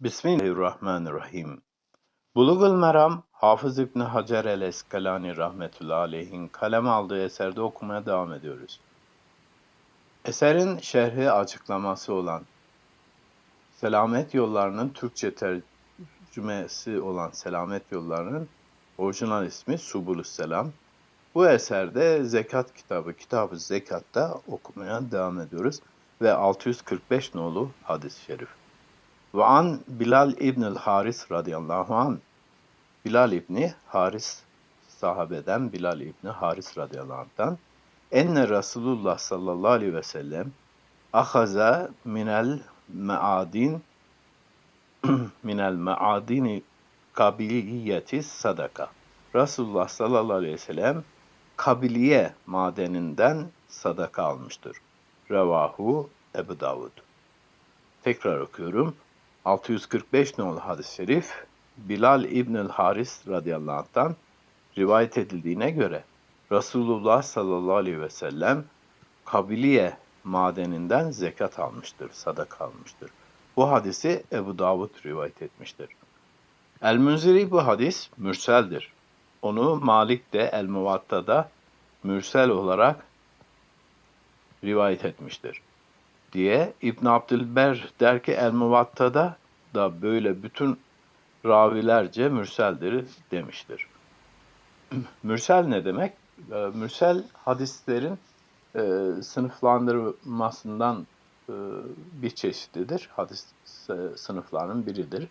Bismillahirrahmanirrahim. Bulugul Meram, Hafız İbni Hacer el-Eskalani rahmetullahi aleyhin kalem aldığı eserde okumaya devam ediyoruz. Eserin şerhi açıklaması olan Selamet Yollarının Türkçe tercümesi olan Selamet Yollarının orijinal ismi Subulus Selam. Bu eserde zekat kitabı, kitabı zekatta okumaya devam ediyoruz ve 645 nolu hadis-i şerif. Ve an Bilal İbnül Haris radıyallahu an Bilal İbni Haris sahabeden Bilal İbni Haris radıyallahu anh'tan enne Resulullah sallallahu aleyhi ve sellem ahaza minel meadin minel meadini kabiliyeti sadaka. Resulullah sallallahu aleyhi ve sellem kabiliye madeninden sadaka almıştır. Revahu Ebu Davud. Tekrar okuyorum. 645 nolu hadis-i şerif Bilal İbnül Haris radıyallahu anh'tan rivayet edildiğine göre Resulullah sallallahu aleyhi ve sellem Kabiliye madeninden zekat almıştır, sadaka almıştır. Bu hadisi Ebu Davud rivayet etmiştir. El-Münziri bu hadis mürseldir. Onu Malik de El-Muvatta'da mürsel olarak rivayet etmiştir diye İbn Abdülber der ki El Muvatta'da da böyle bütün ravilerce mürseldir demiştir. Mürsel ne demek? Ee, mürsel hadislerin e, sınıflandırmasından e, bir çeşididir. Hadis e, sınıflarının biridir.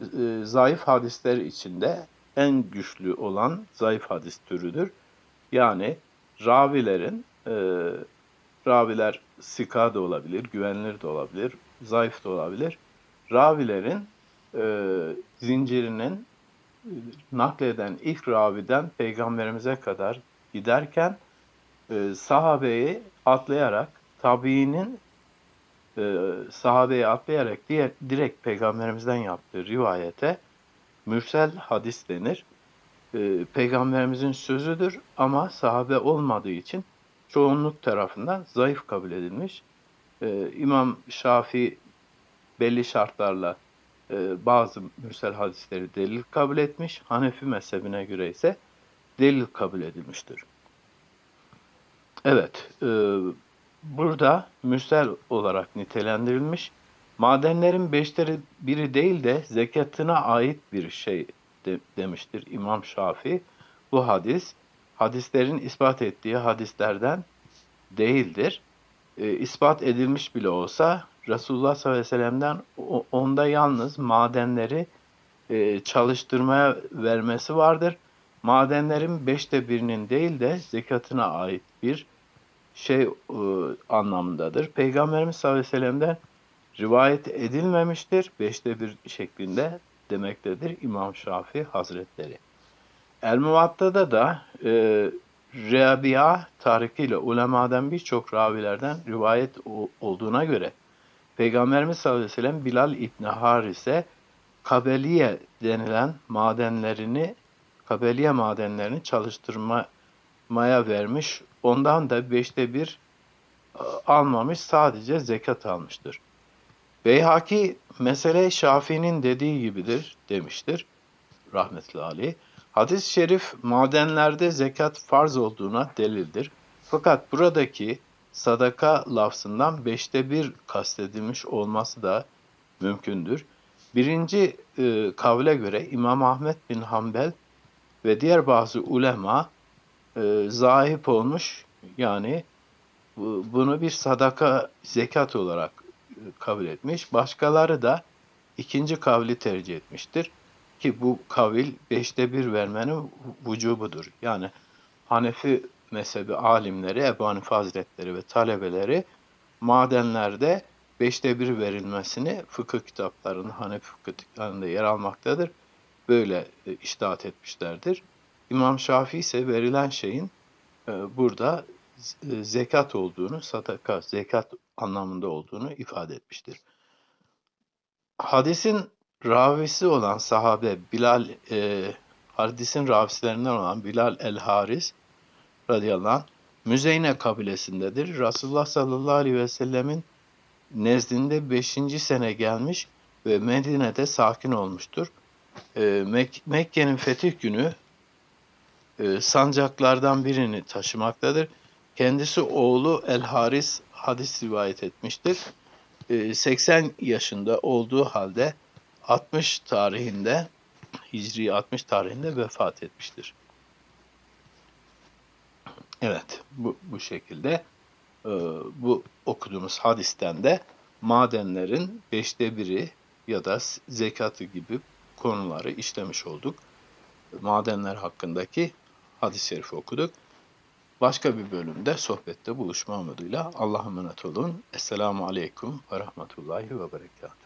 E, zayıf hadisler içinde en güçlü olan zayıf hadis türüdür. Yani ravilerin e, Raviler sika da olabilir, güvenilir de olabilir, zayıf da olabilir. Ravilerin e, zincirinin e, nakleden ilk raviden peygamberimize kadar giderken e, sahabeyi atlayarak tabiinin e, sahabeyi atlayarak diğer direkt peygamberimizden yaptığı rivayete mürsel hadis denir. E, peygamberimizin sözüdür ama sahabe olmadığı için çoğunluk tarafından zayıf kabul edilmiş. Ee, İmam Şafii belli şartlarla e, bazı mürsel hadisleri delil kabul etmiş. Hanefi mezhebine göre ise delil kabul edilmiştir. Evet, e, burada mürsel olarak nitelendirilmiş. Madenlerin beşleri biri değil de zekatına ait bir şey de, demiştir İmam Şafii. Bu hadis hadislerin ispat ettiği hadislerden değildir. E, ispat edilmiş bile olsa Resulullah sallallahu aleyhi ve sellem'den onda yalnız madenleri e, çalıştırmaya vermesi vardır. Madenlerin beşte birinin değil de zekatına ait bir şey e, anlamındadır. Peygamberimiz sallallahu aleyhi ve sellem'den rivayet edilmemiştir. Beşte bir şeklinde demektedir İmam Şafii Hazretleri. El-Muvatta'da da e, Rabia tarikiyle ulemadan birçok ravilerden rivayet olduğuna göre Peygamberimiz sallallahu aleyhi ve sellem Bilal İbni Haris'e Kabeliye denilen madenlerini Kabeliye madenlerini çalıştırmaya vermiş. Ondan da beşte bir e, almamış sadece zekat almıştır. Beyhaki mesele Şafii'nin dediği gibidir demiştir rahmetullahi aleyh. Hadis-i şerif madenlerde zekat farz olduğuna delildir. Fakat buradaki sadaka lafzından beşte bir kastedilmiş olması da mümkündür. Birinci e, kavle göre İmam Ahmet bin Hanbel ve diğer bazı ulema e, zahip olmuş yani bu, bunu bir sadaka zekat olarak e, kabul etmiş. Başkaları da ikinci kavli tercih etmiştir. Ki bu kavil beşte bir vermenin vücubudur. Yani Hanefi mezhebi alimleri, Ebu Hanife Hazretleri ve talebeleri madenlerde beşte bir verilmesini fıkıh kitaplarının, Hanefi fıkıh kitaplarında yer almaktadır. Böyle e, iştahat etmişlerdir. İmam Şafii ise verilen şeyin e, burada e, zekat olduğunu, sadaka, zekat anlamında olduğunu ifade etmiştir. Hadisin ravisi olan sahabe Bilal e, hadisin ravisilerinden olan Bilal el-Haris radıyallahu anh Müzeyne kabilesindedir. Resulullah sallallahu aleyhi ve sellemin nezdinde 5. sene gelmiş ve Medine'de sakin olmuştur. E, Mek- Mekke'nin fetih günü e, sancaklardan birini taşımaktadır. Kendisi oğlu El Haris hadis rivayet etmiştir. E, 80 yaşında olduğu halde 60 tarihinde Hicri 60 tarihinde vefat etmiştir. Evet, bu, bu şekilde e, bu okuduğumuz hadisten de madenlerin beşte biri ya da zekatı gibi konuları işlemiş olduk. Madenler hakkındaki hadis-i şerifi okuduk. Başka bir bölümde sohbette buluşma umuduyla Allah'a emanet olun. Esselamu Aleyküm ve Rahmetullahi ve Berekatuhu.